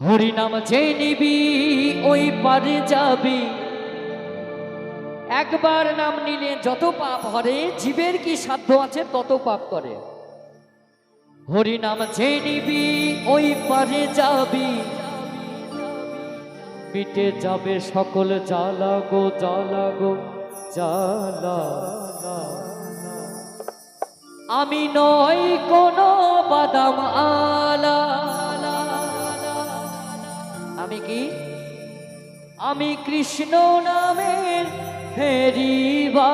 হরিনাম যে নিবি, ওই পারে যাবি। একবার নাম নিলে যত পাপ হরে, জীবের কি সাধ্য আছে তত পাপ করে। হরিনাম যে নিবি, ওই পারে যাবি। মিটে যাবে সকল জ্বালা গো জ্বালা গো, জ্বালা আমি নই কোনো বাদাম আলা। আমি কি? আমি কৃষ্ণ নামের ফেরিওয়ালা।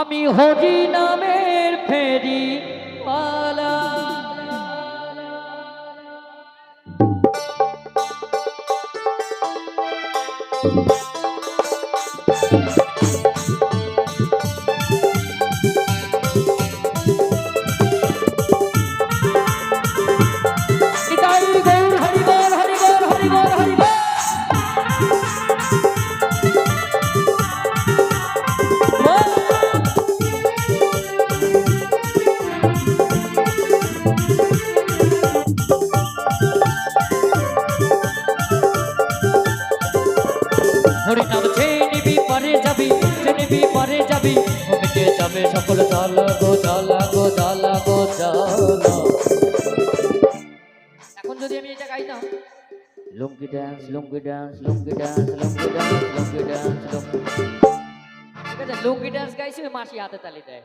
আমি হরি নামের যাবি? মিটে যাবে সকল জ্বালা গো জ্বালা গো জ্বালা গো এখন যদি আমি এটা গাইতাম, lungi dance lungi dance lungi dance lungi dance lungi lungi ঠিক আছে, লুঙ্গি ড্যান্স গাইছি ওই মাসি হাতে তালি দেয়।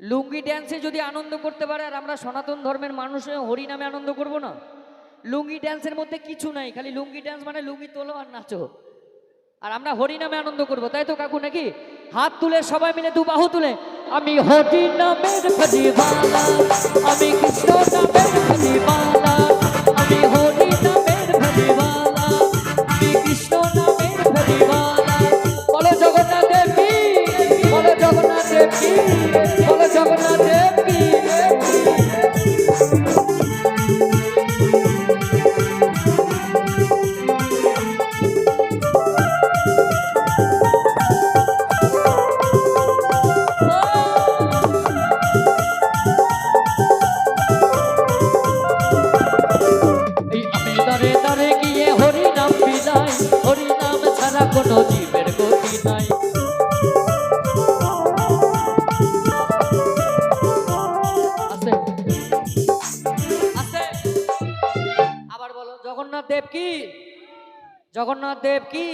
লুঙ্গি ড্যান্সে যদি আনন্দ করতে পারে, আর আমরা সনাতন ধর্মের মানুষ হরি নামে আনন্দ করব না? লুঙ্গি ড্যান্সের মধ্যে কিছু নাই, খালি লুঙ্গি ড্যান্স মানে লুঙ্গি তোলো আর নাচো। আর আমরা হরি নামে আনন্দ করব, তাই তো কাকু নাকি? হাত তুলে সবাই মিলে, দু বাহু তুলে। আমি হরি নামের ফরিবালা আমি কৃষ্ণ জগন্নাথ দেব জগন্নাথ জগন্নাথ দেব জগন্নাথ দেব কি? জগন্নাথ দেব কি?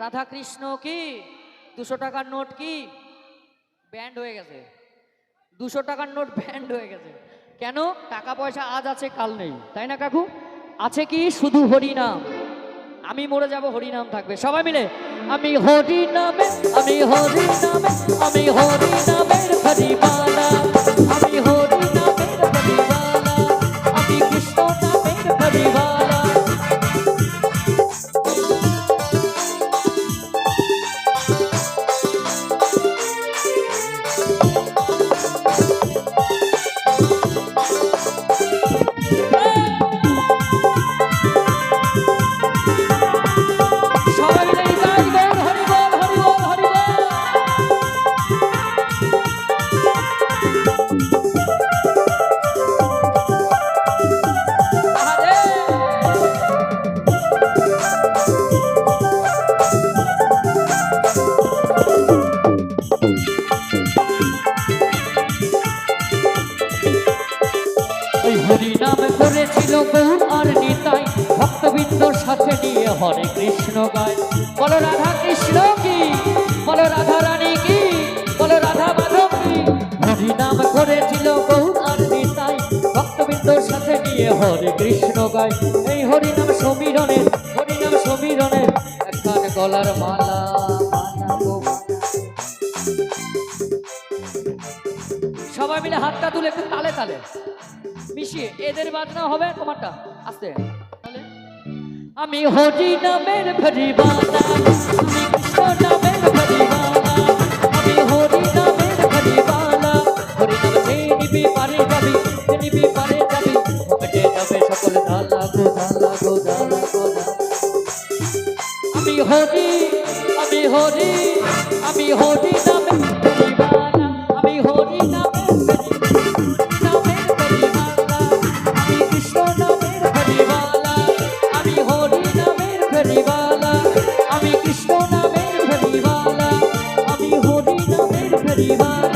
রাধা কৃষ্ণ কি? দুশো টাকার নোট কি? ব্যান্ড হয়ে গেছে। দুশো টাকার নোট ব্যান্ড হয়ে গেছে। কেন? টাকা পয়সা আজ আছে, কাল নেই। তাই না, কাকু? আছে কি? শুধু হরিনাম। আমি মরে যাব, হরিনাম থাকবে। সবাই মিলে, আমি হরি নামে আমি হরি নামে আমি হরি নামের হরিমালা। হরে কৃষ্ণ গায়। বলো রাধা কৃষ্ণ কি? বলো রাধা রানী কি? বলো রাধা মাধব কি? হরি নাম করেছিল গৌর আর নিতাই। ভক্তবৃন্দর সাথে নিয়ে হরে কৃষ্ণ গায়। এই হরি নাম সমীরণের হরি নাম সমীরণের একখান গলার মালা। সবাই মিলে হাতটা তুলে একটু তালে তালে। মিশিয়ে, এদের বাজনা হবে তোমারটা। আস্তে। আমি হরি নামের ভরিবালা আমি কৃষ্ণ নামের আমি হরি নামের ভরিবালা। হরি নাম নিবি পারে যাবি নিবি পারে আমি হরি আমি হরি আমি হরি নামে নামের